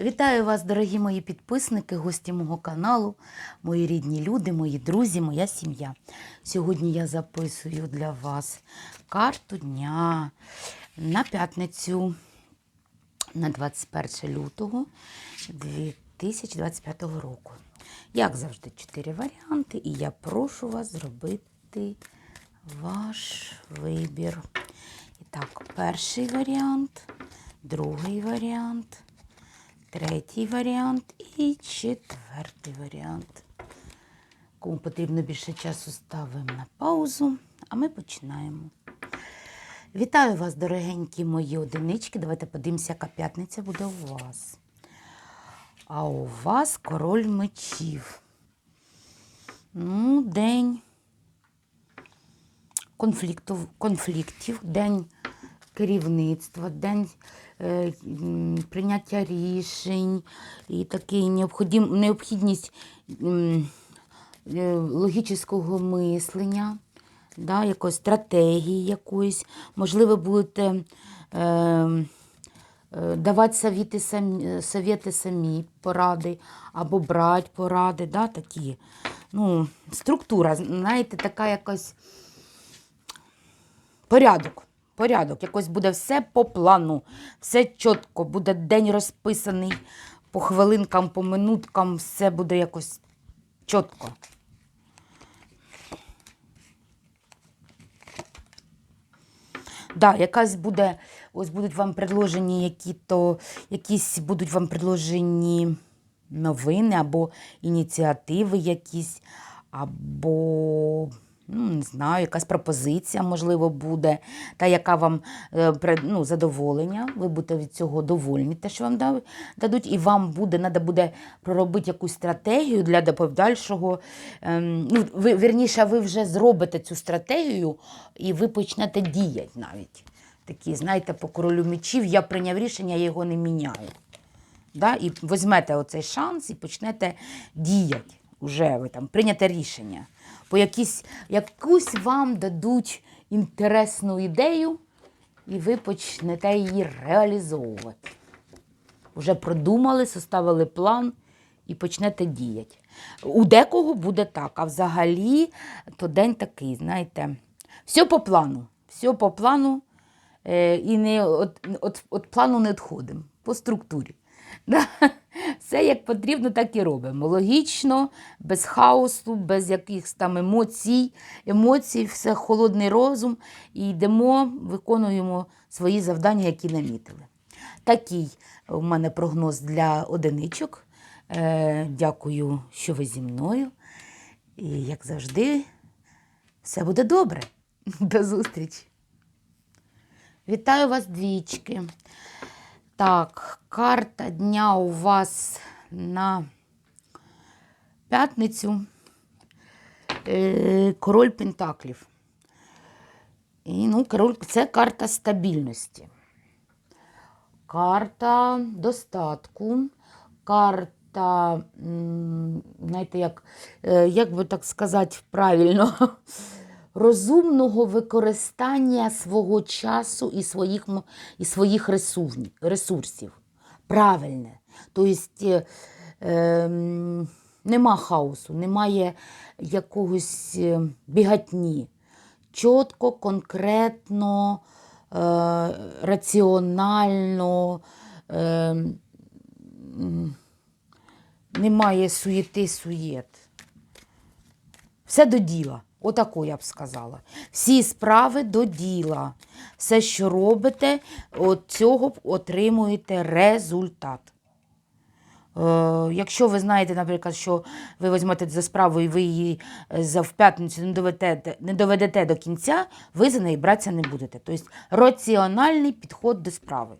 Вітаю вас, дорогі мої підписники, гості мого каналу, мої рідні люди, мої друзі, моя сім'я. Сьогодні я записую для вас карту дня на п'ятницю на 21 лютого 2025 року. Як завжди, чотири варіанти, і я прошу вас зробити ваш вибір. І так, перший варіант, другий варіант, третій варіант і четвертий варіант. Кому потрібно більше часу, ставимо на паузу, а ми починаємо. Вітаю вас, дорогенькі мої одинички. Давайте подивимося, яка п'ятниця буде у вас. А у вас король мечів. Ну, день конфліктів, конфліктів день керівництва, день прийняття рішень і такий необходим, необхідність е, логічного мислення, да, якоїсь стратегії якоїсь. Можливо, будете е, е, давати совіти самі, совєти самі, поради, або брати поради, да, такі. Ну, структура, знаєте, така якась порядок. Порядок. Якось буде все по плану, все чітко, буде день розписаний по хвилинкам, по минуткам, все буде якось чітко. Да, якась буде, ось будуть вам предложені які то, якісь будуть вам предложені новини або ініціативи якісь, або, ну, не знаю, якась пропозиція, можливо, буде, та яка вам е, ну, задоволення, ви будете від цього довольні, те, що вам дадуть, і вам буде, треба буде проробити якусь стратегію для подальшого. ем, ну, ви, вірніше, ви вже зробите цю стратегію і ви почнете діяти навіть. Такі, знаєте, по королю мечів я прийняв рішення, я його не міняю. Да? І візьмете оцей шанс і почнете діяти. Уже ви там прийняте рішення. По якісь, якусь вам дадуть інтересну ідею, і ви почнете її реалізовувати. Вже продумали, составили план і почнете діяти. У декого буде так, а взагалі то день такий, знаєте, все по плану. Все по плану е, і не от, от, от плану не відходимо, по структурі. Да? Все як потрібно, так і робимо. Логічно, без хаосу, без якихось там емоцій, емоцій, все холодний розум. І йдемо, виконуємо свої завдання, які намітили. Такий у мене прогноз для одиничок. Е, дякую, що ви зі мною. І, як завжди, все буде добре. До зустрічі. Вітаю вас, двічки. Так, карта дня у вас на п'ятницю. Е, Король Пентаклів. І, ну, король, це карта стабільності. Карта достатку, карта, знаєте, як, е, як би так сказати правильно, розумного використання свого часу і своїх, і своїх ресурсів. Правильне. Тобто е, ем, нема хаосу, немає якогось е, бігатні. Чітко, конкретно, е, раціонально. Е, немає суєти-суєт. Все до діла. Отако я б сказала. Всі справи до діла. Все, що робите, от цього отримуєте результат. Е, якщо ви знаєте, наприклад, що ви візьмете за справу і ви її е, за в п'ятницю не доведете, не доведете до кінця, ви за неї братися не будете. Тобто раціональний підход до справи.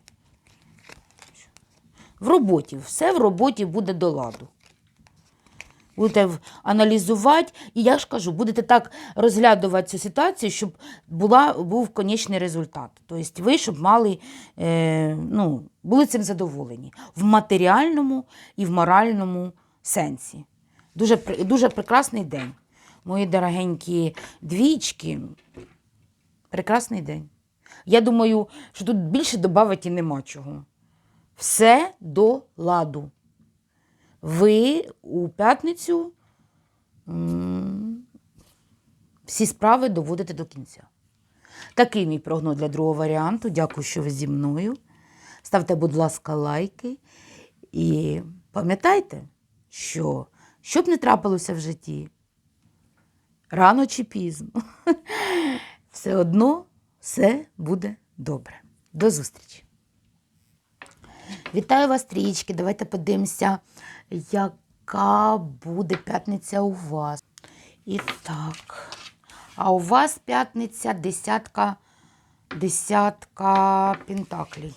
В роботі, все в роботі буде до ладу. Будете аналізувати, і я ж кажу, будете так розглядувати цю ситуацію, щоб була, був конечний результат. Тобто ви, щоб мали, е, ну, були цим задоволені в матеріальному і в моральному сенсі. Дуже, дуже прекрасний день. Мої дорогенькі двічки. Прекрасний день. Я думаю, що тут більше додати нема чого. все до ладу. Ви у п'ятницю всі справи доводите до кінця. Такий мій прогноз для другого варіанту. Дякую, що ви зі мною. Ставте, будь ласка, лайки. І пам'ятайте, що що б не трапилося в житті, рано чи пізно, все одно все буде добре. До зустрічі! Вітаю вас, трічки. Давайте подивимося, яка буде п'ятниця у вас. І так. А у вас п'ятниця десятка, десятка пентаклей.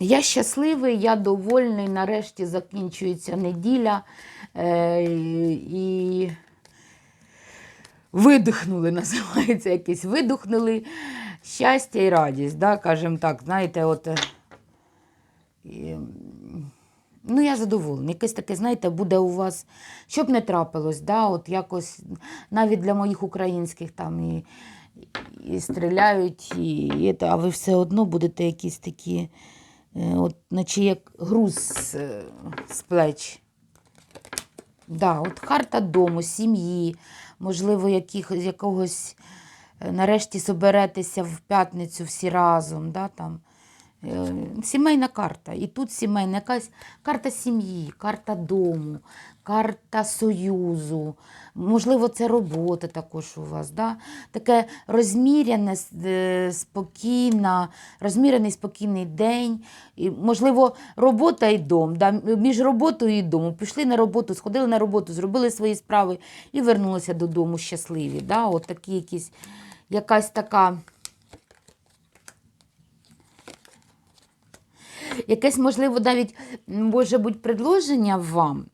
Я щасливий, я довольний. Нарешті закінчується неділя. Е, і видихнули, називається якесь. Видихнули щастя і радість, да, кажемо так, знаєте, от. е, і, Ну, я задоволена. Якесь таке, знаєте, буде у вас, щоб не трапилось, да, от якось навіть для моїх українських там і, і стріляють, і, і а ви все одно будете якісь такі, е, от, наче як груз з, з плеч. Да, от харта дому, сім'ї, можливо, яких, якогось нарешті соберетеся в п'ятницю всі разом. Да, там. Е, Сімейна карта. І тут сімейна якась карта сім'ї, карта дому, карта союзу. Можливо, це робота також у вас. Да? Таке розміряне, е, спокійна, розмірений спокійний день. І, можливо, робота і дом. Да? Між роботою і домом. Пішли на роботу, сходили на роботу, зробили свої справи і вернулися додому щасливі. Да? От такі якісь, якась така. Якесь, можливо, навіть може бути предложення вам.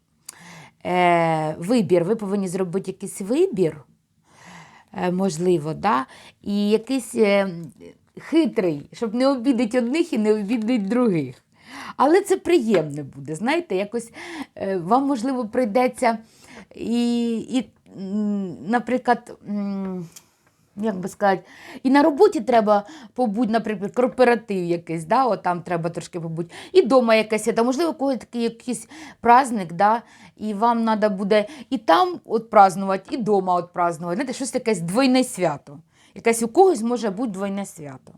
Е, вибір, ви повинні зробити якийсь вибір, е, можливо, да? і якийсь е, хитрий, щоб не обідати одних і не обідати других. Але це приємне буде. Знаєте, якось е, вам, можливо, прийдеться і, і наприклад, як би сказати, і на роботі треба побути, наприклад, корпоратив якийсь, да, от там треба трошки побути, і вдома якесь, та можливо, когось такий якийсь праздник, да, і вам треба буде і там от празднувати, і вдома от празднувати. Знаєте, щось якесь двойне свято. Якесь у когось може бути двойне свято.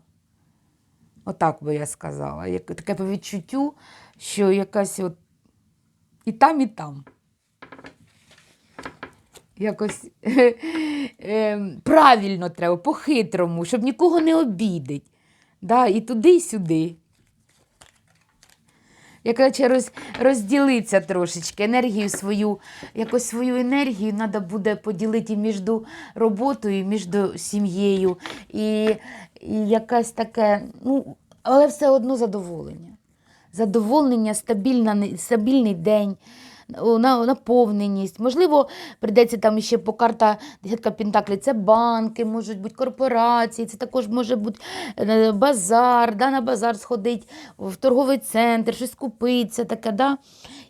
Отак би я сказала. Таке по відчуттю, що якась от і там, і там. Якось е, правильно треба, по-хитрому, щоб нікого не обідить. Да, і туди, і сюди. Я коротше, роз, розділитися трошечки, енергію свою, якось свою енергію треба буде поділити між роботою, між сім'єю. І, і якась таке, ну, але все одно задоволення. Задоволення, стабільна, стабільний день, наповненість. Можливо, прийдеться там ще по карта десятка пентаклів. Це банки, можуть бути корпорації, це також може бути е, базар, да, на базар сходить, в торговий центр, щось купитися, таке, да.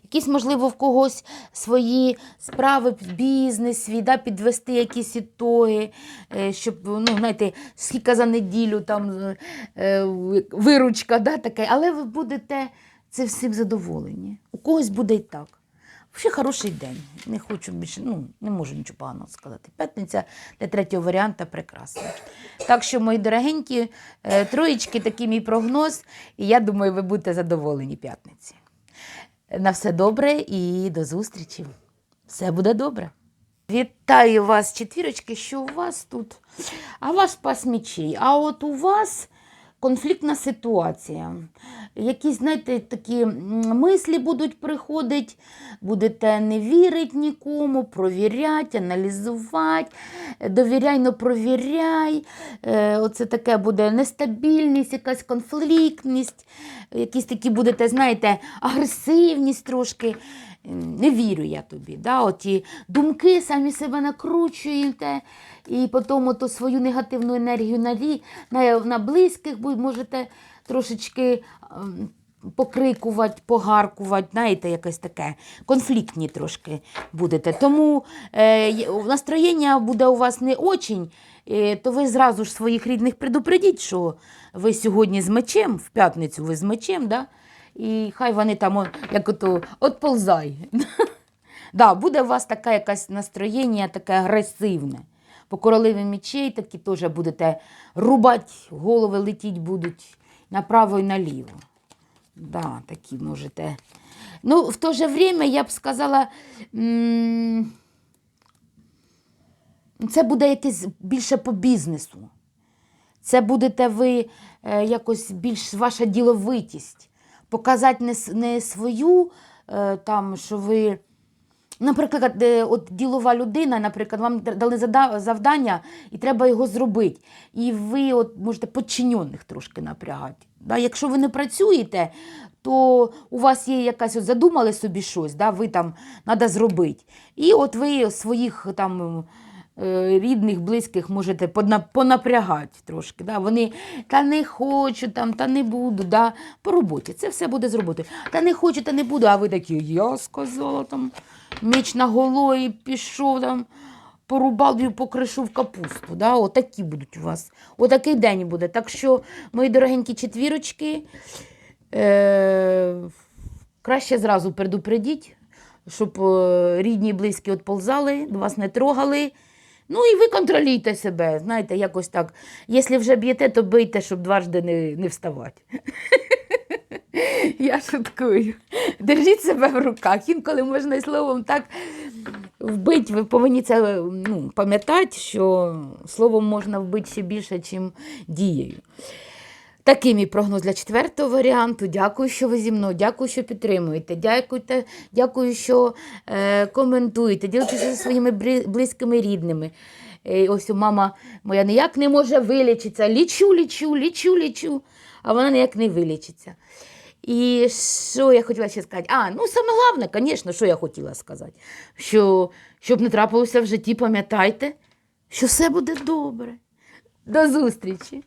Якісь, можливо, в когось свої справи, бізнес свій, да, підвести якісь ітоги, е, щоб, ну, знаєте, скільки за неділю там е, виручка, да, таке. але ви будете це всім задоволені. У когось буде і так. Взагалі хороший день. Не хочу більше, ну, не можу нічого поганого сказати. П'ятниця для третього варіанта прекрасна. Так що, мої дорогенькі, е, троєчки, такий мій прогноз, і я думаю, ви будете задоволені п'ятниці. На все добре і до зустрічі. Все буде добре. Вітаю вас, четвірочки, що у вас тут? А у вас пас мечей. А от у вас конфліктна ситуація. Якісь, знаєте, такі мислі будуть приходити, будете не вірити нікому, провіряти, аналізувати, е, довіряй, но провіряй. Е, Оце таке буде нестабільність, якась конфліктність, якісь такі будете, знаєте, агресивність трошки. Не вірю я тобі. Да? Оті думки самі себе накручуєте, і потім ту свою негативну енергію на, лі- на, на близьких можете трошечки ем, покрикувати, погаркувати, знаєте, якесь таке. Конфліктні трошки будете. Тому е, настроєння буде у вас не очень, е, то ви зразу ж своїх рідних предупредіть, що ви сьогодні з мечем, в п'ятницю ви з мечем, да? і хай вони там, як ото, отползай. Да, буде у вас таке якесь настроєння, таке агресивне. По королеві мечей такі теж будете рубати, голови летіть будуть направо і наліво. Да, такі можете. Ну, в то же время я б сказала, це буде якесь більше по бізнесу. Це будете ви е, якось більш ваша діловитість. Показати не, свою, е, там, що ви. Наприклад, е, от ділова людина, наприклад, вам дали завдання, і треба його зробити. І ви от можете подчинених трошки напрягати. Да? Якщо ви не працюєте, то у вас є якась от задумали собі щось, да? ви там треба зробити. І от ви своїх там. Е, Рідних, близьких можете понапрягати трошки. Да? Вони та не хочу, там, та не буду. Да? По роботі. Це все буде з роботи. Та не хочу, та не буду. А ви такі, я сказала там, меч на голої пішов там, порубав і покришив капусту. Да? Отакі будуть у вас. Отакий день буде. Так що, мої дорогенькі четвірочки, е- краще зразу предупредіть, щоб е, рідні і близькі відползали, вас не трогали. Ну і ви контролюйте себе, знаєте, якось так. Якщо вже б'єте, то бийте, щоб дважди не, не вставати. Я шуткую. Держіть себе в руках. Інколи можна і словом так вбити. Ви повинні це ну, пам'ятати, що словом можна вбити ще більше, ніж дією. Такий мій прогноз для четвертого варіанту. Дякую, що ви зі мною. Дякую, що підтримуєте. Дякуйте, дякую, що е, коментуєте. Ділитеся зі своїми близькими рідними. Е, ось у мама моя ніяк не може вилічитися. Лічу, лічу, лічу, лічу, а вона ніяк не вилічиться. І що я хотіла ще сказати? А, ну саме головне, звісно, що я хотіла сказати. Що, щоб не трапилося в житті, пам'ятайте, що все буде добре. До зустрічі!